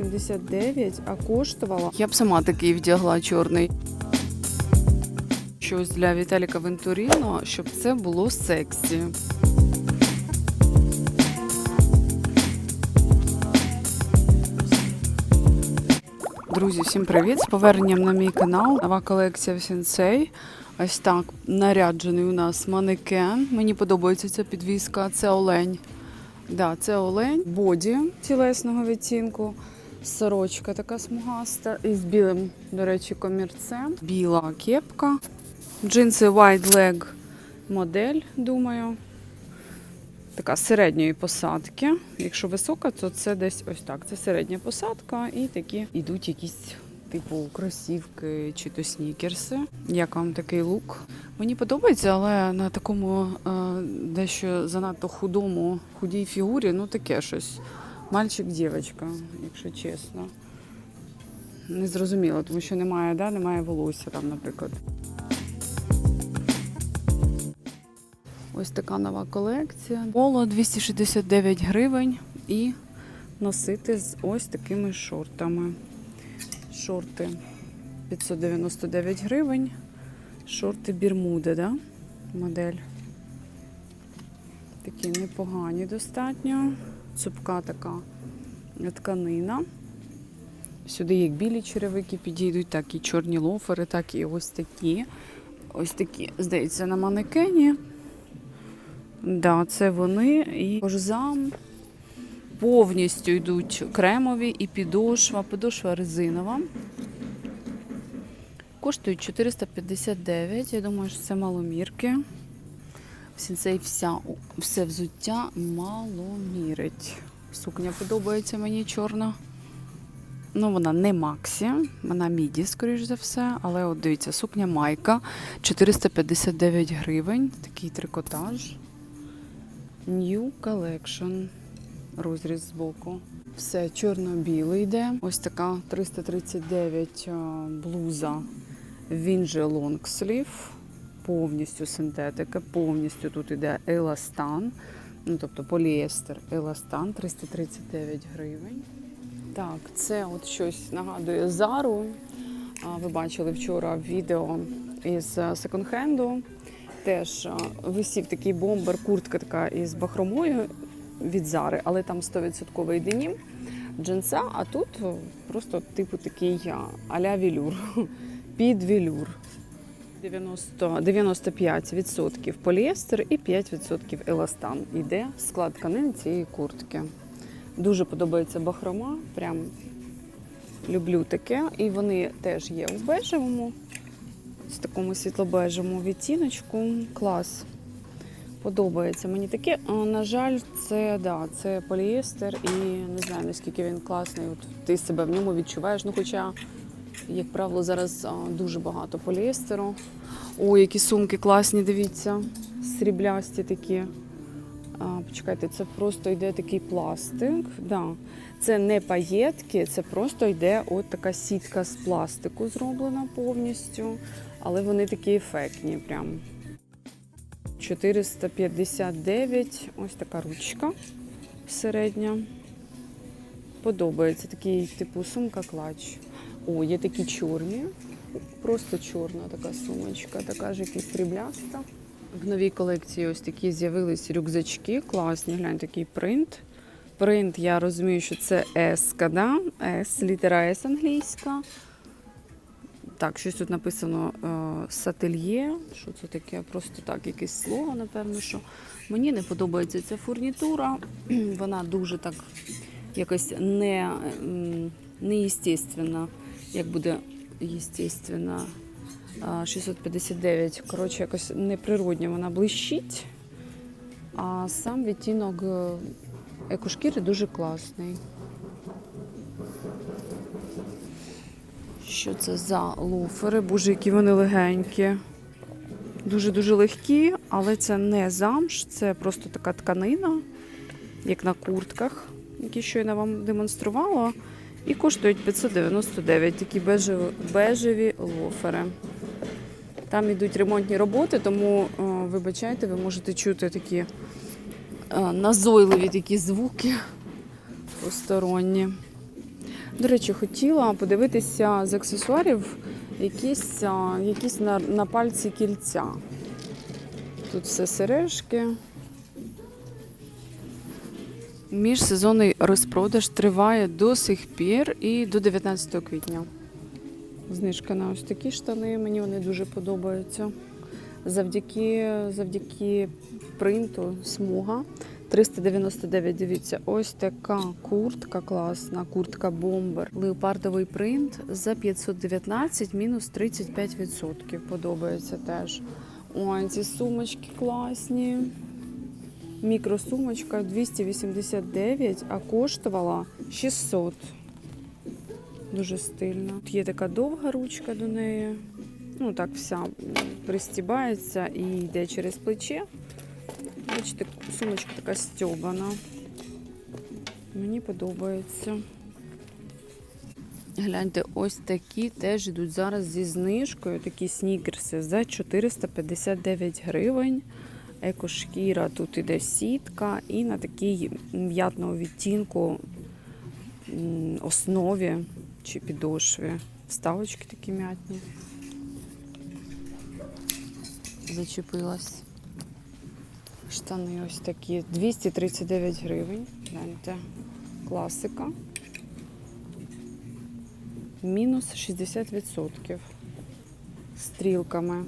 289, а коштувала. Я б сама такий вдягла чорний. Щось для Віталіка Вентуріно, щоб це було сексі. Друзі, всім привіт! З поверненням на мій канал. Нова колекція в Сенсей. Ось так наряджений у нас манекен. Мені подобається ця підвіска. Це олень. Да, це олень, боді тілесного відтінку, сорочка така смугаста із білим, до речі, комірцем. Біла кепка. Джинси Wide Leg модель, думаю. Така середньої посадки. Якщо висока, то це десь ось так. Це середня посадка, і такі йдуть якісь типу кросівки чи то снікерси. Як вам такий лук? Мені подобається, але на такому е, дещо занадто худому, худій фігурі, ну таке щось. Мальчик, дівчинка, якщо чесно. Не зрозуміло, тому що немає, да, немає волосся там, наприклад. Ось така нова колекція. Поло 269 гривень і носити з ось такими шортами. Шорти 599 гривень. Шорти Бірмуди, да? модель. Такі непогані достатньо. Цупка така тканина. Сюди як білі черевики підійдуть, так і чорні лофери, так і ось такі. Ось такі, здається, на манекені. Да, це вони і кожзам повністю йдуть кремові і підошва, підошва резинова. Коштують 459. Я думаю, що це маломірки. Сінцей вся, все взуття маломірить. Сукня подобається мені чорна. Ну, вона не Максі, вона міді, скоріш за все. Але от дивіться, сукня майка 459 гривень. Такий трикотаж. New Collection. Розріз збоку. Все чорно-білий йде. Ось така 339 блуза. Він же лонгслів. Повністю синтетика, повністю тут йде еластан. Ну, тобто поліестер еластан 339 гривень. Так, це от щось нагадує Зару. Ви бачили вчора відео із е, секонд-хенду. Теж висів такий бомбер, куртка така із бахромою від Зари, але там 100% денім джинса, а тут просто типу такий а, а-ля вілюр, під вілюр. 90, 95% поліестер і 5% еластан. Іде склад тканин цієї куртки. Дуже подобається бахрома, прям люблю таке. І вони теж є у бежевому, з такому світло-бежевому відтіночку. Клас. Подобається мені таке. На жаль, це да, це поліестер, і не знаю наскільки він класний. От ти себе в ньому відчуваєш. Ну, хоча, як правило, зараз дуже багато поліестеру. Ой, які сумки класні, дивіться, сріблясті такі. А, почекайте, це просто йде такий пластик. Да. Це не паєтки, це просто йде от така сітка з пластику зроблена повністю. Але вони такі ефектні. Прям. 459. Ось така ручка середня. Подобається такий типу сумка клач. О, є такі чорні. Просто чорна така сумочка, така ж якась срібляста. В новій колекції ось такі з'явились рюкзачки, класні, глянь, такий принт. Принт, я розумію, що це S, да? S, літера S англійська. Так, щось тут написано е, сательє. Що це таке? Просто так, якесь слово, напевно, що мені не подобається ця фурнітура. Вона дуже так якось не, м, неестественна, як буде естественна. 659. Коротше, якось неприродня вона блищить. А сам відтінок е, екошкіри дуже класний. Що це за лофери? Боже, які вони легенькі. Дуже-дуже легкі, але це не замш, це просто така тканина, як на куртках, які щойно вам демонструвала. І коштують 599 такі бежеві, лофери. Там йдуть ремонтні роботи, тому, е, вибачайте, ви можете чути такі е, назойливі такі звуки посторонні. До речі, хотіла подивитися з аксесуарів якісь, якісь на, на пальці кільця. Тут все сережки. Міжсезонний розпродаж триває до сих пір і до 19 квітня. Знижка на ось такі штани, мені вони дуже подобаються. Завдяки, завдяки принту смуга 399, дивіться, ось така куртка класна, куртка бомбер. Леопардовий принт за 519 мінус 35%. Подобається теж. Ой, ці сумочки класні. Мікросумочка 289, а коштувала 600. Дуже стильно. Тут є така довга ручка до неї. Ну так вся пристібається і йде через плече. Бачите, сумочка така стьобана. Мені подобається. Гляньте, ось такі теж йдуть зараз зі знижкою. Такі снікерси за 459 гривень. Екошкіра, тут іде сітка, і на такій м'ятного відтінку основі чи підошві. Вставочки такі м'ятні. Зачепилась. Штани ось такі. 239 гривень. Гляньте. Класика. Мінус 60%. Стрілками.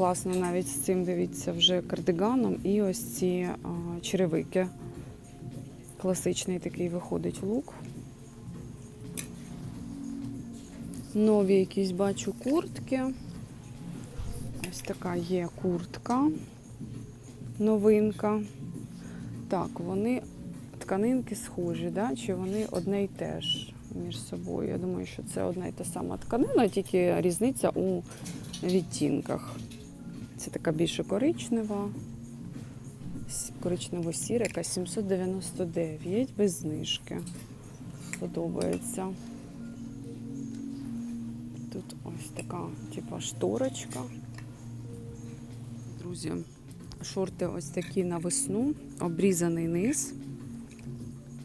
Класно навіть з цим дивіться вже кардиганом і ось ці а, черевики. Класичний такий виходить лук. Нові якісь бачу куртки. Ось така є куртка. Новинка. Так, вони тканинки схожі, да? чи вони одне й те ж між собою. Я думаю, що це одна й та сама тканина, тільки різниця у відтінках. Це така більше коричнева, коричнево-сіра, яка 799 без знижки. Подобається. Тут ось така, типа, шторочка. Друзі, шорти ось такі на весну, обрізаний низ.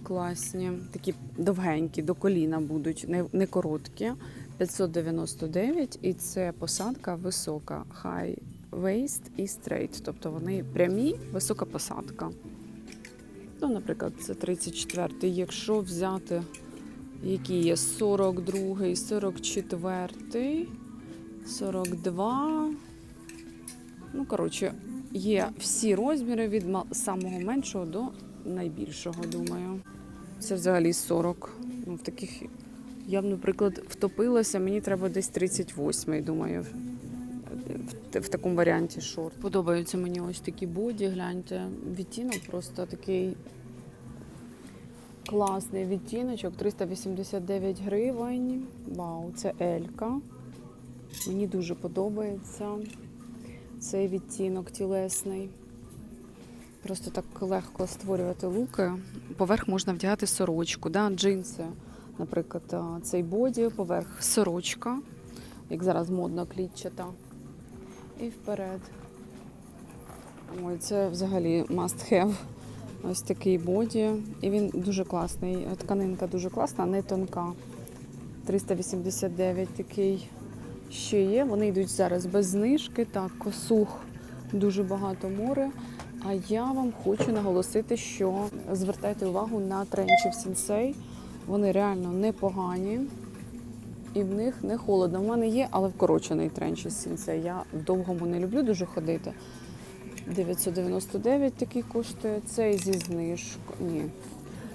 Класні, такі довгенькі, до коліна будуть, не, не короткі. 599 і це посадка висока. High waist і straight. Тобто вони прямі, висока посадка. Ну, наприклад, це 34. Якщо взяти, які є 42, 44, 42. Ну, коротше, є всі розміри від самого меншого до найбільшого, думаю. Це взагалі 40. Ну, в таких я б, наприклад, втопилася, мені треба десь 38, думаю, в, такому варіанті шорт. Подобаються мені ось такі боді, гляньте. Відтінок просто такий класний відтіночок, 389 гривень. Вау, це Елька. Мені дуже подобається цей відтінок тілесний. Просто так легко створювати луки. Поверх можна вдягати сорочку, да? джинси. Наприклад, цей боді, поверх сорочка, як зараз модно клітчата. І вперед. Ой, це взагалі must have. Ось такий боді. І він дуже класний. Тканинка дуже класна, не тонка. 389 такий ще є. Вони йдуть зараз без знижки. Так, косух дуже багато море. А я вам хочу наголосити, що звертайте увагу на тренчів сенсей. Вони реально непогані. І в них не холодно. В мене є, але вкорочений тренч із сенсей. Я в довгому не люблю дуже ходити. 999 такий коштує. Цей зі знижкою. Ні.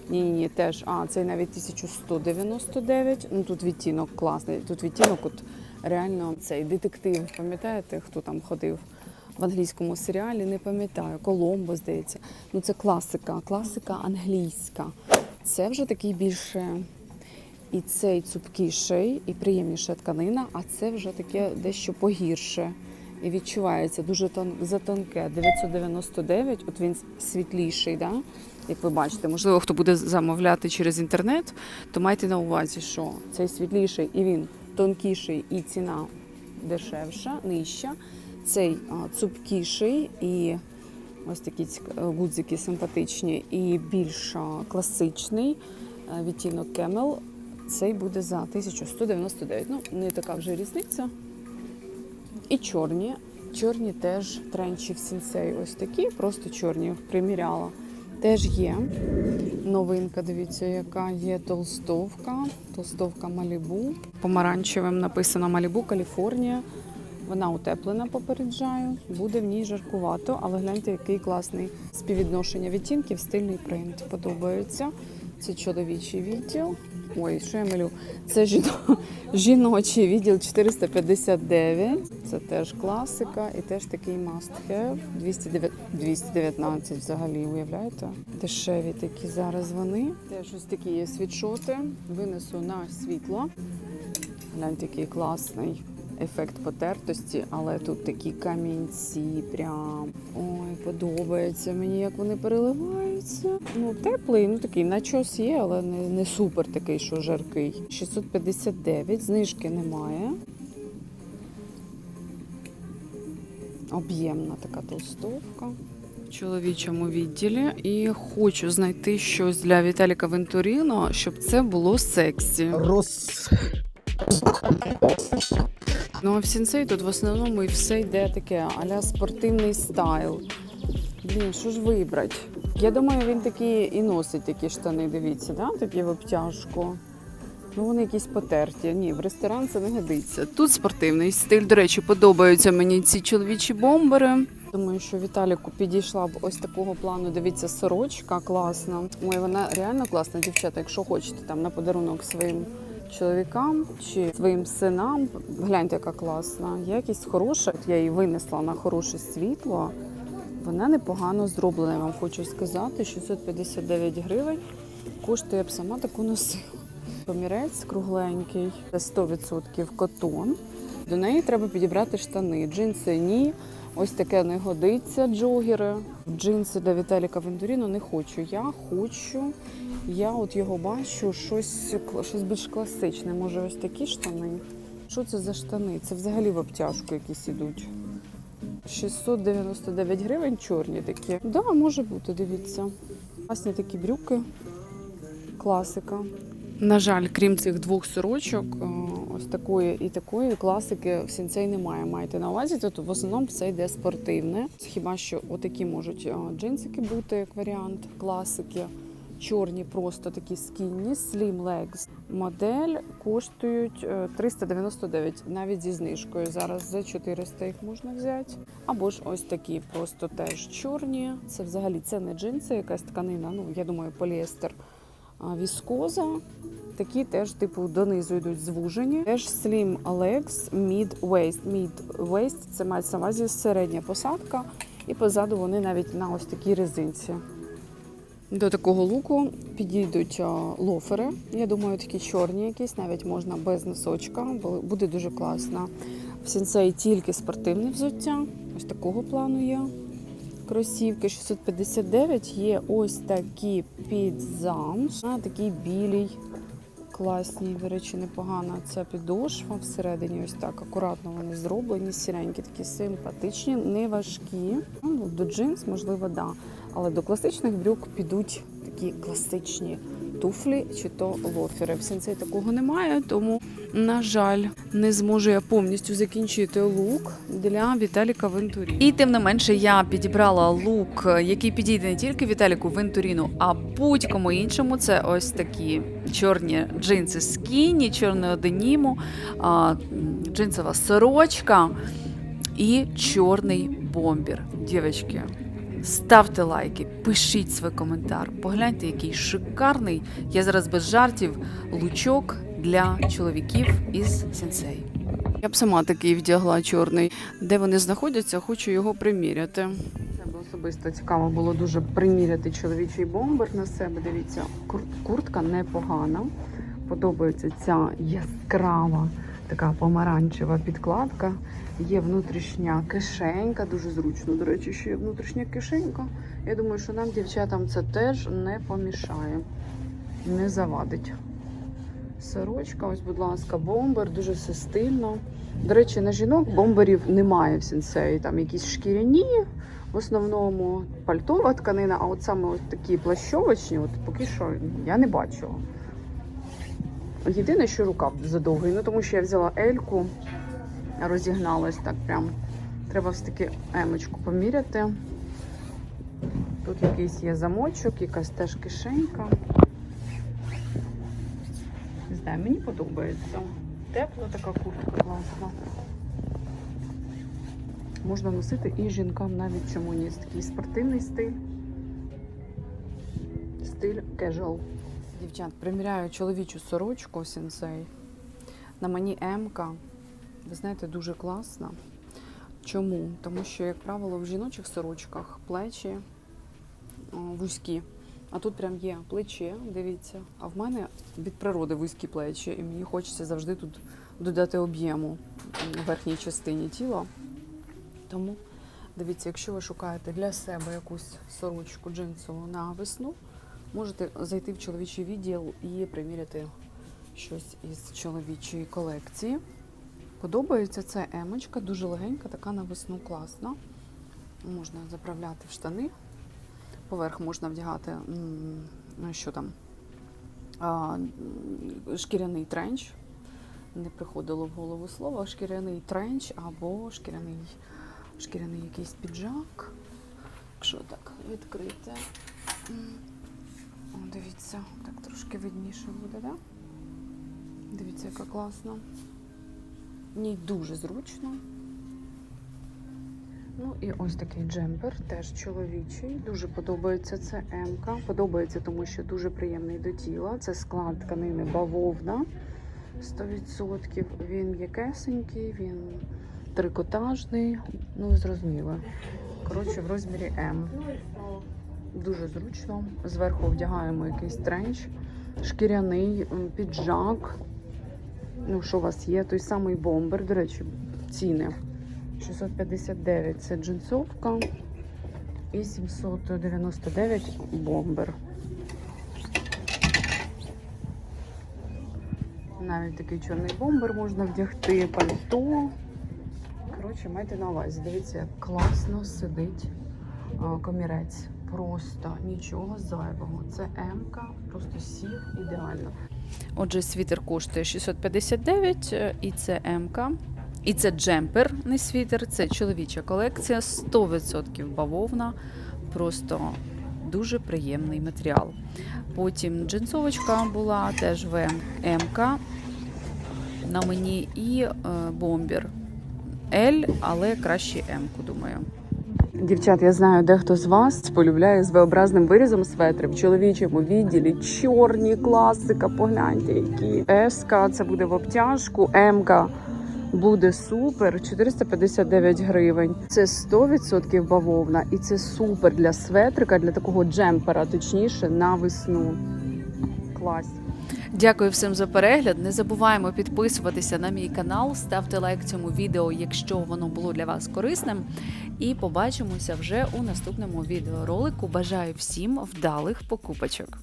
Ні, ні, ні, теж. А, цей навіть 1199. Ну тут відтінок класний. Тут відтінок, от реально цей детектив. Пам'ятаєте, хто там ходив в англійському серіалі? Не пам'ятаю. Коломбо, здається. Ну це класика, класика англійська. Це вже такий більше. І цей цупкіший, і приємніша тканина, а це вже таке дещо погірше. І відчувається дуже тон, затонке. 999, от він світліший, да? як ви бачите. Можливо, хто буде замовляти через інтернет, то майте на увазі, що цей світліший і він тонкіший, і ціна дешевша, нижча. Цей а, цупкіший і ось такі цік- гудзики симпатичні, і більш класичний. е, відтінок Camel. Цей буде за 1199. Ну, не така вже різниця. І чорні. Чорні теж тренчі в сінсей. Ось такі, просто чорні приміряла. Теж є. Новинка, дивіться, яка є толстовка. Толстовка Малібу. Помаранчевим написано Малібу, Каліфорнія. Вона утеплена, попереджаю. Буде в ній жаркувато, але гляньте, який класний співвідношення відтінків, стильний принт. Подобається. Це чоловічий відділ. Ой, що я малю? Це жіно- жіночий відділ 459. Це теж класика і теж такий must have. 209 219 взагалі, уявляєте? Дешеві такі зараз вони. Теж ось такі є світшоти. Винесу на світло. Гляньте, який класний ефект потертості, але тут такі камінці прям. Ой, подобається мені, як вони переливаються. Ну, теплий, ну такий начос є, але не, не супер такий, що жаркий. 659, знижки немає. Об'ємна така толстовка. В чоловічому відділі і хочу знайти щось для Віталіка Вентуріно, щоб це було сексі. Рос... Ну а в сінсей тут в основному і все йде таке аля спортивний стайл. Блін, що ж вибрати? Я думаю, він такі і носить такі штани, дивіться, да? такі в обтяжку. Ну, вони якісь потерті. Ні, в ресторан це не годиться. Тут спортивний стиль. До речі, подобаються мені ці чоловічі бомбери. Думаю, що Віталіку підійшла б ось такого плану. Дивіться, сорочка класна. Ой, вона реально класна, дівчата. Якщо хочете там на подарунок своїм чоловікам чи своїм синам. Гляньте, яка класна. Якість хороша. От Я її винесла на хороше світло. Вона непогано зроблена, я вам хочу сказати. 659 гривень. Коштує я б сама таку носила. Помірець кругленький, це 100% котон. До неї треба підібрати штани. Джинси ні. Ось таке не годиться джогери. Джинси для Віталіка Вендуріно не хочу. Я хочу. Я от його бачу щось, щось більш класичне. Може, ось такі штани. Що це за штани? Це взагалі в обтяжку якісь ідуть. 699 гривень чорні такі. Да, може бути, дивіться. Класні такі брюки. Класика. На жаль, крім цих двох сорочок, е, ось такої і такої класики в сінцей немає. Маєте на увазі, тут в основному все йде спортивне. Хіба що отакі можуть е, джинсики бути як варіант класики. Чорні, просто такі скінні, Slim Legs. Модель коштують е, 399, навіть зі знижкою. Зараз за 400 їх можна взяти. Або ж ось такі, просто теж чорні. Це взагалі це не джинси, якась тканина. Ну я думаю, поліестер віскоза. Такі теж, типу, донизу йдуть звужені. Теж Slim Legs Mid Waist. Mid Waist – це мається на увазі середня посадка. І позаду вони навіть на ось такій резинці. До такого луку підійдуть лофери. Я думаю, такі чорні якісь, навіть можна без носочка, бо буде дуже класно. В сінсей тільки спортивне взуття. Ось такого плану є. Кросівки 659 є ось такі під замш. А такий білій. Класні, до речі, непогана ця підошва всередині. Ось так акуратно вони зроблені, сіренькі, такі симпатичні, не важкі. Ну, до джинс, можливо, да. Але до класичних брюк підуть такі класичні туфлі чи то лофери. В сенсей такого немає, тому, на жаль, не зможу я повністю закінчити лук для Віталіка Вентурі. І тим не менше я підібрала лук, який підійде не тільки Віталіку Вентуріну, а будь-кому іншому. Це ось такі чорні джинси скіні, чорного деніму, джинсова сорочка і чорний бомбір. Дівчатки, Ставте лайки, пишіть свій коментар. Погляньте, який шикарний. Я зараз без жартів лучок для чоловіків із сенсей. Я б сама такий вдягла чорний. Де вони знаходяться, хочу його приміряти. Це особисто цікаво було дуже приміряти чоловічий бомбер на себе. Дивіться, кур- куртка непогана. Подобається ця яскрава така помаранчева підкладка. Є внутрішня кишенька, дуже зручно. До речі, що є внутрішня кишенька. Я думаю, що нам, дівчатам, це теж не помішає, не завадить. Сорочка, ось, будь ласка, бомбер, дуже все стильно. До речі, на жінок бомберів немає в сенсеї. Там якісь шкіряні, в основному пальтова тканина, а от саме от такі плащовочні, от поки що я не бачила. Єдине, що рукав задовгий, ну тому що я взяла ельку, розігналась так прям. Треба все таки емочку поміряти. Тут якийсь є замочок, якась теж кишенька. Не знаю, мені подобається. Тепла така куртка класна. Можна носити і жінкам навіть чому ні. Такий спортивний стиль. Стиль casual. Дівчат, приміряю чоловічу сорочку сенсей. На мені М-ка. Ви знаєте, дуже класна. Чому? Тому що, як правило, в жіночих сорочках плечі вузькі. А тут прям є плече, дивіться. А в мене від природи вузькі плечі, і мені хочеться завжди тут додати об'єму в верхній частині тіла. Тому дивіться, якщо ви шукаєте для себе якусь сорочку джинсову на весну, можете зайти в чоловічий відділ і приміряти щось із чоловічої колекції. Подобається це емочка, дуже легенька, така на весну класна. Можна заправляти в штани. Поверх можна вдягати ну, що там, шкіряний тренч. Не приходило в голову слово, шкіряний тренч або шкіряний, шкіряний якийсь піджак. Якщо так відкрити. Дивіться, так трошки видніше буде, так? Дивіться, яка класна. Ній дуже зручно. Ну і ось такий джемпер, теж чоловічий. Дуже подобається це М-ка. Подобається, тому що дуже приємний до тіла. Це склад тканини бавовна. 100%. Він м'якесенький, він трикотажний. Ну, ви зрозуміли. Коротше, в розмірі М. Дуже зручно. Зверху вдягаємо якийсь тренч, шкіряний піджак. Ну, що у вас є? Той самий бомбер. До речі, ціни. 659 це джинсовка і 799 бомбер. Навіть такий чорний бомбер можна вдягти, пальто. Коротше, майте на увазі. Дивіться, як класно сидить комірець. Просто нічого зайвого. Це М-ка, просто сів ідеально. Отже, світер коштує 659, е, і це М-ка. І це джемпер, не світер, це чоловіча колекція, 100% бавовна. Просто дуже приємний матеріал. Потім джинсовочка була теж в М-ка на мені і е, бомбер L, але краще М-ку, думаю. Дівчат, я знаю, дехто з вас полюбляє з V-образним вирізом светри в чоловічому відділі. Чорні класика, погляньте, які С-ка це буде в обтяжку, М-ка буде супер. 459 гривень. Це 100% бавовна, і це супер для светрика, для такого джемпера, точніше, на весну. Клас. Дякую всім за перегляд. Не забуваємо підписуватися на мій канал, ставте лайк цьому відео, якщо воно було для вас корисним. І побачимося вже у наступному відеоролику. Бажаю всім вдалих покупочок.